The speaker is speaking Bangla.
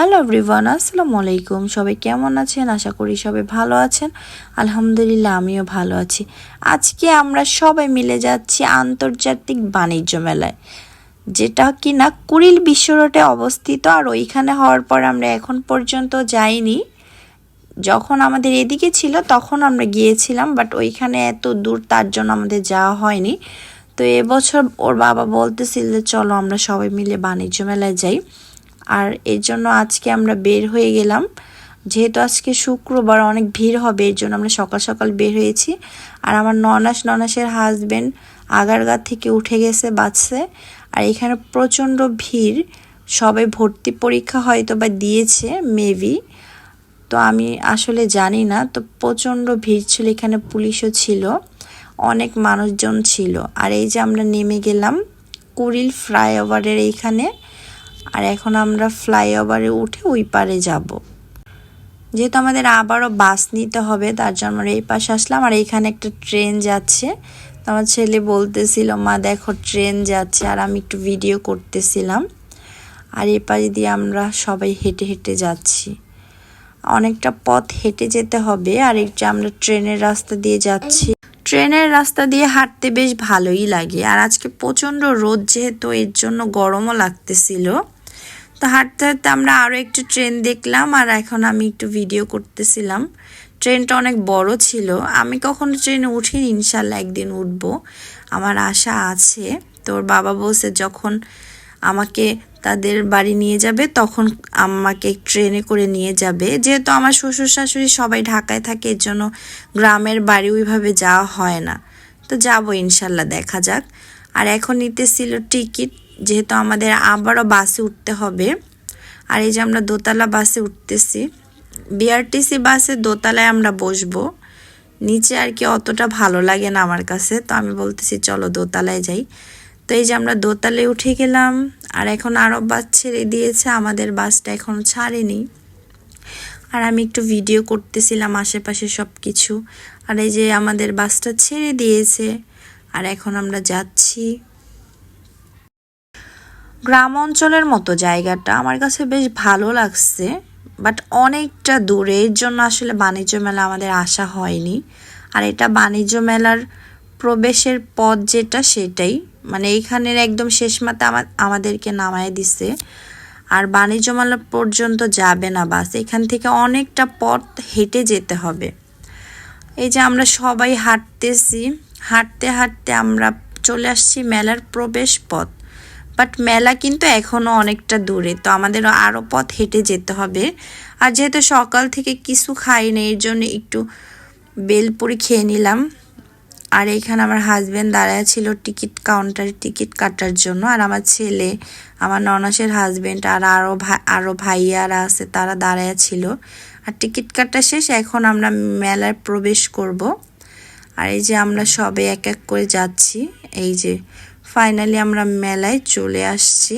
হ্যালো এভরিওয়ান আসসালামু আলাইকুম সবাই কেমন আছেন? আশা করি সবাই ভালো আছেন। আলহামদুলিল্লাহ, আমিও ভালো আছি। আজকে আমরা সবাই মিলে যাচ্ছি আন্তর্জাতিক বাণিজ্য মেলায়, যেটা কি না কুড়িল বিশ্ব রোডে অবস্থিত। আর ওইখানে হওয়ার পর আমরা এখন পর্যন্ত যাইনি। যখন আমাদের এদিকে ছিল, তখন আমরা গিয়েছিলাম বাট ওইখানে এত দূর তার জন্য আমাদের যাওয়া হয়নি। তো এবছর ওর বাবা বলতেছিল চলো আমরা সবাই মিলে বাণিজ্য মেলায় যাই। আর এর জন্য আজকে আমরা বের হয়ে গেলাম। যেহেতু আজকে শুক্রবার, অনেক ভিড় হবে, এর জন্য আমরা সকাল সকাল বের হয়েছি। আর আমার ননাস, ননাসের হাজবেন্ড আগারগা থেকে উঠে গেছে বাসে আর এখানে প্রচণ্ড ভিড়, সবাই ভর্তি পরীক্ষা হয়তো বা দিয়েছে মেবি তো আমি আসলে জানি না, তো প্রচণ্ড ভিড় ছিল, এখানে পুলিশও ছিল, অনেক মানুষজন ছিল। আর এই যে আমরা নেমে গেলাম কুড়িল ফ্লাইওভারের এইখানে। আর এখন আমরা ফ্লাইওভারে উঠে ওই পারে যাব। যেহেতু আমাদের আবারও বাস নিতে হবে, তার জন্য আমরা এই পাশে আসলাম। আর এইখানে একটা ট্রেন যাচ্ছে। তো আমার ছেলে বলতেছিল, মা, দেখো, ট্রেন যাচ্ছে। আর আমি একটু ভিডিও করতেছিলাম। আর এই পাশে দিয়ে আমরা সবাই হেঁটে হেঁটে যাচ্ছি। অনেকটা পথ হেঁটে যেতে হবে। আর একটু আমরা ট্রেনের রাস্তা দিয়ে যাচ্ছি। ট্রেনের রাস্তা দিয়ে হাঁটতে বেশ ভালোই লাগে। আর আজকে প্রচণ্ড রোদ যেহেতু, এর জন্য গরমও লাগতেছিল। তো হাঁটতে হাঁটতে আমরা আরও একটু ট্রেন দেখলাম আর এখন আমি একটু ভিডিও করতেছিলাম। ট্রেনটা অনেক বড় ছিল। আমি কখনো ট্রেনে উঠিনি, ইনশাল্লাহ একদিন উঠবো। আমার আশা আছে। তোর বাবা বলছে যখন আমাকে তাদের বাড়ি নিয়ে যাবে, তখন আমাকে ট্রেনে করে নিয়ে যাবে। যেহেতু আমার শ্বশুর শাশুড়ি সবাই ঢাকায় থাকে, এর জন্য গ্রামের বাড়ি ওইভাবে যাওয়া হয় না। তো যাব ইনশাল্লাহ, দেখা যাক। আর এখন নিতেছিল টিকিট যেহেতু আমাদের আবারও বাসে উঠতে হবে। আর এই যে আমরা দোতলা বাসে উঠতেছি বিআরটিসি বাসে দোতলায় আমরা বসবো। নিচে আর কি অতটা ভালো লাগে না আমার কাছে, তো আমি বলতেছি, চলো দোতলায় যাই। তো এই যে আমরা দোতলায় উঠে গেলাম, আর এখন আরব বাস ছেড়ে দিয়েছে, আমাদের বাসটা এখনও ছাড়েনি। আর আমি একটু ভিডিও করতেছিলাম আশেপাশে সব কিছু আর এই যে আমাদের বাসটা ছেড়ে দিয়েছে, আর এখন আমরা যাচ্ছি। গ্রাম অঞ্চলের মতো জায়গাটা আমার কাছে বেশ ভালো লাগছে বাট অনেকটা দূরে, এর জন্য আসলে বাণিজ্য মেলা আমাদের আসা হয়নি। আর এটা বাণিজ্য মেলার প্রবেশের পথ যেটা সেটাই মানে এইখানের একদম শেষ মাতে আমাদেরকে নামায় দিছে। আর বাণিজ্য মেলা পর্যন্ত যাবে না বাস, এখান থেকে অনেকটা পথ হেঁটে যেতে হবে। এই যে আমরা সবাই হাঁটতেছি, হাঁটতে হাঁটতে আমরা চলে আসছি মেলার প্রবেশ পথ। বাট মেলা কিন্তু এখনও অনেকটা দূরে, তো আমাদের আরও পথ হেঁটে যেতে হবে। আর যেহেতু সকাল থেকে কিছু খাই না, এর জন্য একটু বেলপুরি খেয়ে নিলাম। আর এইখানে আমার হাজব্যান্ড দাঁড়ায় ছিল টিকিট কাউন্টারে টিকিট কাটার জন্য। আর আমার ছেলে, আমার ননাসের হাজব্যান্ড আর আরও ভাই আরও ভাইয়ারা আছে, তারা দাঁড়ায় ছিল। আর টিকিট কাটা শেষ, এখন আমরা মেলায় প্রবেশ করব। আর এই যে আমরা সবে এক এক করে যাচ্ছি, এই যে ফাইনালি আমরা মেলায় চলে আসছি।